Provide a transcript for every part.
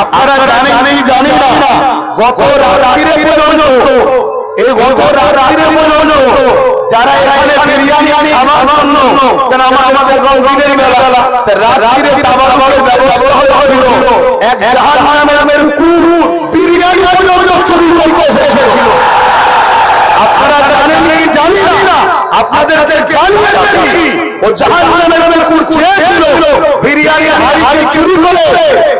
আপনারা জানেন নেই জানি না? গত রাত্রিরে পর্যন্ত এই গত রাত্রিরে পর্যন্ত যারা এখানে বিরিয়ানি খাওয়ার জন্য। তারা আমাদের গঙ্গিনের বেলা। রাত্রিরে তাবাকের ব্যবস্থা হয়েছিল। এক জাহান্নামের কুকুর বিরিয়ানি পর্যন্ত চুরি করতে এসেছিল। আপনারা জানেন কি জানি না? আপনাদেরকে জানিয়ে রাখি ও জাহান্নামের কুকুর চেয়েছিল বিরিয়ানি হাড়িকে চুরি করে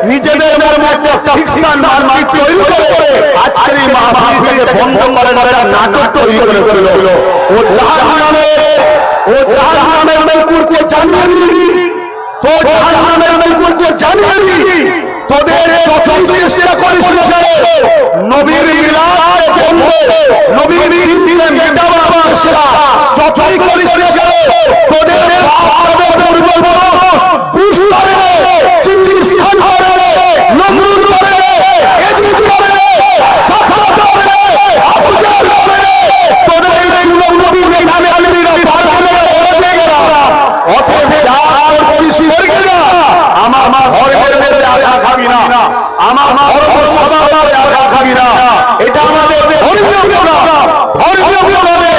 নিজেদের মধ্যে একটা ফিকশন মার্কেট তৈরি করে আজকের এই মাহফিলকে বন্ধ করার একটা নাটক তৈরি করে দিল ও জাহান্নামের ও জাহান্নামের কুকুরকে জানিয়ে দিই তো জাহান্নামের কুকুরকে জানিয়ে দিই তোদের যতই চেষ্টা করিস না কেন, নবীর মিলাদ বন্ধ। নবীর দিনে মেটাবার চেষ্টা যতই করিস না কেন তোদের বাপরে পূর্বপুরুষ বুঝ করে চিঙ্গিস খান করে নমরুদ করে এজিদ করে সাফাত করে আবু জাহল করে তোদের এই চুলম নবীর নামে আমিরা পার করে ওরে গেলা অতএব যা করছিস করে যা আমার আমার ধর্মের মধ্যে আঘাত খাবি না আমার ধর্ম সদাচারে আঘাত খাবি না এটা আমাদের ধর্মীয় ব্যাপার ধর্মীয় ব্যাপারে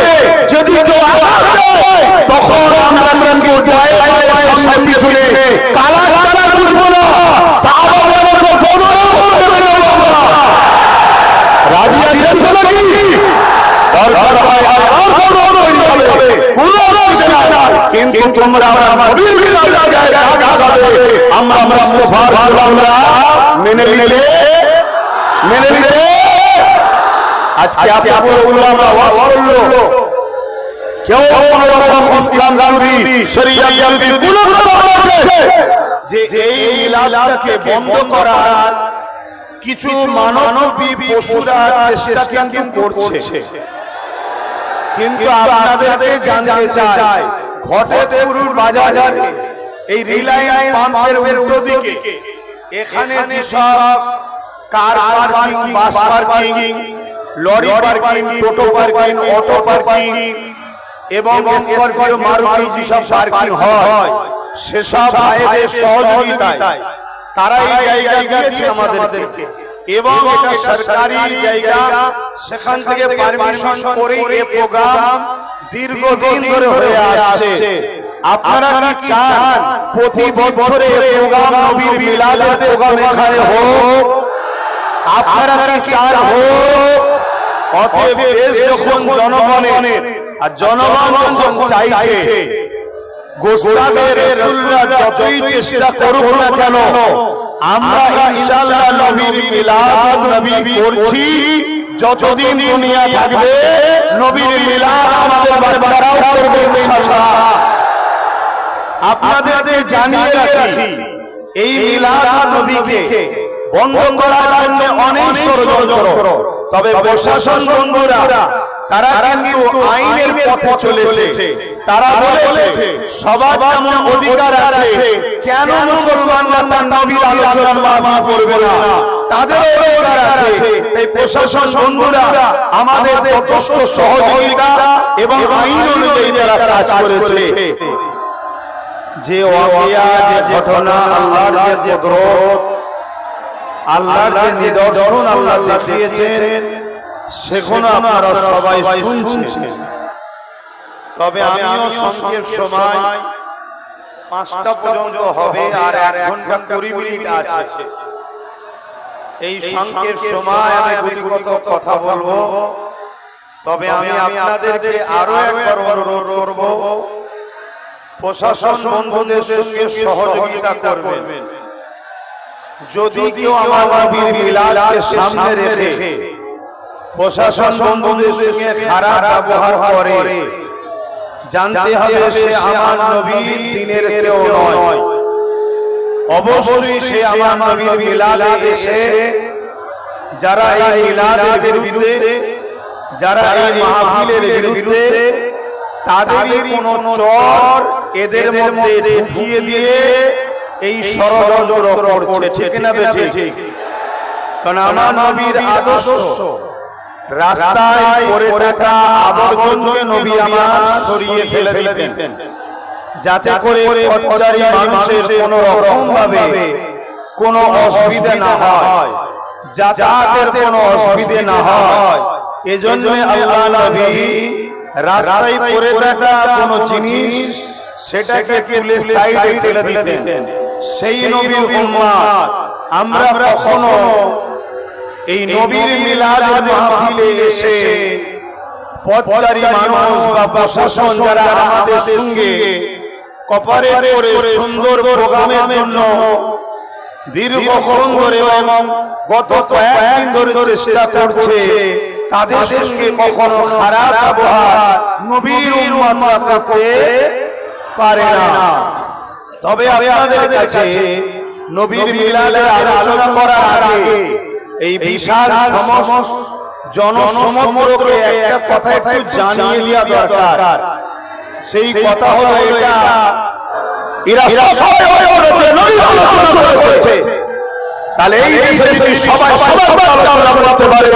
যদি কেউ আঘাত দেয়, তখন আমরা তাকে গায়ে গায়ে সামনে পিছনে কালা কালা বুঝব না। সাহাবাদের মতো বদনাম করবে না বাবা। রাজি আছেন তো নাকি? দরকার হয় আর কোনো তৈরি হবে। কোনো অসুবিধা নাই কিন্তু তোমরা আমার নবীর বিরুদ্ধে গায়ে দাগ আমরা মুস্তাফার আমরা মেনে নিলে মেনে নিলে আজকে আপনি বলল আমরা ওয়াজ করল। কেউ কোনো রকম ইসলাম বিরোধী শরিয়া বিরোধী কোনো কথা যে এই মিলাদকে বন্ধ করার কিছু মানবী পশুরা চেষ্টা কিন্তু করছে। কিন্তু আপনাদেরকে জানতে চাই ঘটে বাজারে এই রিলায়েন্স পাম্পের উল্টো দিকে এখানে যেসব car parking bus parking lorry parking টোটো পার্কিং অটো পার্কিং এবং স্করপিও মারুতি যেসব পার্কিং হয় সেসব ভাইদের সহযোগিতায় তারা এই জায়গা দিয়েছে আমাদেরকে। এবং এটা সরকারি জায়গা সেখান থেকে পারমিশন করে এই প্রোগ্রাম দীর্ঘদিন ধরে হয়ে আসছে। আপনারা কি চান? প্রতি বছরে প্রোগ্রাম নবীর মিলাদের প্রোগ্রাম এখানে হোক। আপনারা কি চান? হোক অতএব দেশ যখন জনগণের আর জনগণ যখন চাইছে গোস্তাদের রাসূলরা যতই চেষ্টা করুক না কেন আমরা ইনশাআল্লাহ নবীর মিলাদ নবী করছি। যতদিন দুনিয়া থাকবে নবীর মিলাদ আমাদের বাচ্চারাও করবে ইনশাআল্লাহ। আপনাদেরকে জানিয়ে রাখি এই মিলাদ নবীকে বন্ধ করার জন্য অনেক ষড়যন্ত্র। তবে প্রশাসন বন্ধুরা তারা কিন্তু আইনের পথে চলেছে। তারা বলেছে সবার যেমন অধিকার আছে কেন মুসলমানরা তার নবীর আলোচনা মা করবে না? তাদের অধিকার আছে। এই প্রশাসন বন্ধুরা আমাদের যথেষ্ট সহযোগিতা এবং আইন অনুযায়ী যারা কাজ করেছে। যে ওয়াকিয়া যে ঘটনা আল্লাহর যে কুদরত আল্লাহর যে নিদর্শন আল্লাহ দেখিয়েছেন সেগুলো আপনারা সবাই শুনছেন। তবে আমিও সংক্ষেপ সময় পাঁচটা পর্যন্ত হবে আর এক ঘণ্টা কুড়ি মিনিট আছে। এই সংক্ষেপ সময় আমি গুলিগত কথা বলব। তবে আমি আপনাদেরকে আরও একবার অনুরোধ করব। প্রশাসন বন্ধুদের সঙ্গে সহযোগিতা করবেন। যদি কেউ আমার নবীর মিলাদকে সামনে রেখে প্রশাসন বন্ধুদের সঙ্গে খারাপ ব্যবহার করে জানতে হবে সে আমার নবীর দিনের কেউ নয়। অবশ্যই সে আমার নবীর মিলাদে এসে যারা এই মিলাদের বিরুদ্ধে যারা এই মাহফিলের বিরুদ্ধে তাদেরই কোন চর এদের মধ্যে ঢুকিয়ে দিয়ে এই ষড়যন্ত্র করছে ঠিক না বেঠে কারণ আমার নবীর আদর্শ রাস্তায় পড়ে থাকা আবর্জনকে নবী আমার সরিয়ে ফেলে দিতেন। যাতে করে পথচারী মানুষের কোন রকম ভাবে কোনো অসুবিধা না হয়। যাতায়াতের কোনো অসুবিধে না হয়। এজন্য আল্লাহ নবী রাস্তায় পড়ে থাকা কোনো জিনিস সেটাকে তুলে সাইডে ফেলে দিতেন। সেই নবীর উম্মাদ। আমরা কখনো এই নবীর মিলাদের মাহফিলে এসে পথচারী মানুষ বা প্রশাসন যারা আমাদের সঙ্গে কপারে করে সুন্দর প্রোগ্রামের জন্য দীর্ঘক্ষণ ধরে এবং গত কয়েকদিন ধরে চেষ্টা করছে তাদের সঙ্গে কখনো খারাপ ব্যবহার নবীর উম্মত করতে পারে না। তবে আপনাদের কাছে নবীর মিলাদের আলোচনা করার আগে এই বিশাল সমস্ত জনসমগ্রকে একটা কথা একটু জানিয়ে দেওয়া দরকার। সেই কথা হলো এটা। এরা সবাই হয়ে বলেছে নবীর আলোচনা করেছে। তাহলে এই দেশে যদি সবাই সবার আলোচনা করতে পারে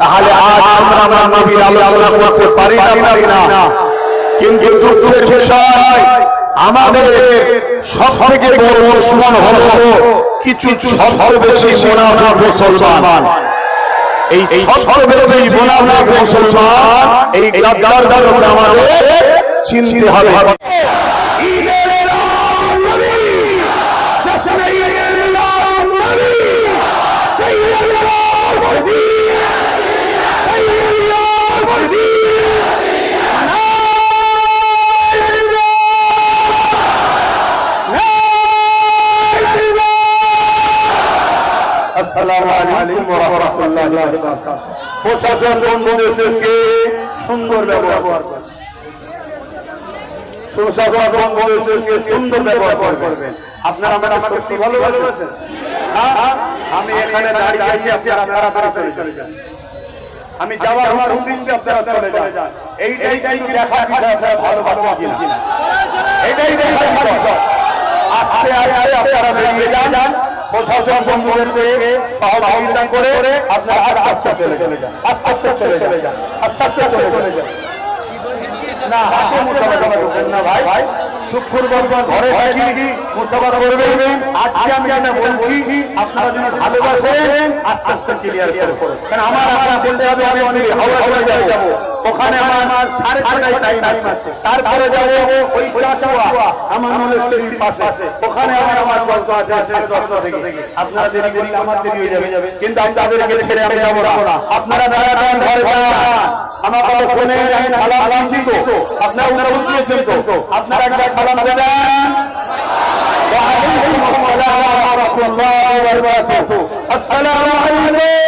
তাহলে আজ আমরা আমার নবীর আলোচনা করতে পারি না পারি না। কিন্তু দুঃখের বিষয়, আমাদের সব থেকে বড় দুশ্মন হল কিছু মুসলমান। এই ছদ্মবেশী মুসলমান, এই গাদ্দারদেরকে হবে। প্রশাসন বন্ধুদেরকে সুন্দর ব্যবহার করবেন সুশাসন বন্ধুদেরকে সুন্দর ব্যবহার করবেন আপনারা আমাকে সত্যি ভালোবাসেন? হ্যাঁ? আমি এখানে দাঁড়িয়ে আছি আপনারা তাড়াতাড়ি চলে যান। আমি যাওয়ার আমার আপনারা চলে যান। এইটাই কিন্তু দেখা বিষয় আপনারা ভালোবাসেন কিনা। এটাই দেখা বিষয় আস্তে আস্তে আপনারা বেরিয়ে যান। প্রশাসন বন্ধুদেরকে সহযোগিতা করে আপনারা আস্তে আস্তে চলে যান আস্তে আস্তে চলে চলে যান আস্তে আস্তে চলে চলে যান না হাতে মুসাফা করবেন না ভাই ভাই শুক্রবার ঘরে থাকি মুসাফা করবেন আজকে আমি যেটা বলছি আপনারা যদি ভালোবাসেন আস্তে আস্তে ক্লিয়ার করে কারণ আমার আমার বলতে হবে আমি অনেক হাওড়া চলে যাব। ওখানে আমার আমার সাড়ে ছটায় টাইম আছে তারপরে যাবো ওই চাচুয়া আমার মনের পাশে ওখানে আমার আমার জলসা আছে সাড়ে দশটা থেকে আপনারা দেরি করলে আমার দেরি হয়ে যাবে কিন্তু আমি তাদেরকে ছেড়ে আমি যাবো না আপনারা দাঁড়া দাঁড়ান ঘরে যান আমার কথা শুনে আমি সালাম দিচ্ছি তো আপনারা উত্তর দিয়েছেন তো আপনারা একটা সালাম দেন وعليكم السلام ورحمة الله وبركاته السلام عليكم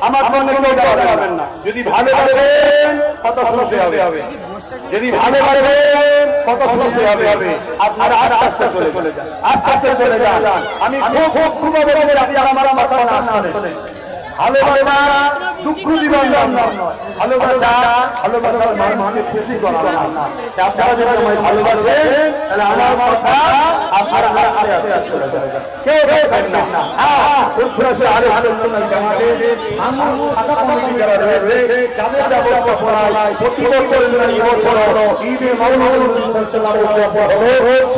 আমার মনে কেউ যাবেন না। যদি ভালোবাসেন কত শুনতে হবে। যদি ভালোবাসেন কত শুনতে হবে। আপনারা আস্তে আস্তে চলে চলে যান। আস্তে আস্তে চলে যান। আমি খুব খুব খুব বলে আপনারা আমার আমার কথা না। ভালোবাসা দুঃখ দিবেন নয়। ভালোবাসা ভালোবাসার মানুষকে খুশি করা আপনারা যদি আমায় ভালোবাসেন তাহলে আমার কথা কেউ দেখবেন না ফুরফুরাসে আরে আলোচনা জামাতে রয়েছে যাদের ব্যবস্থা করা হয় প্রতি বছর এই বছর ঈদে সাল্লাম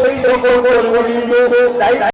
সেই সকল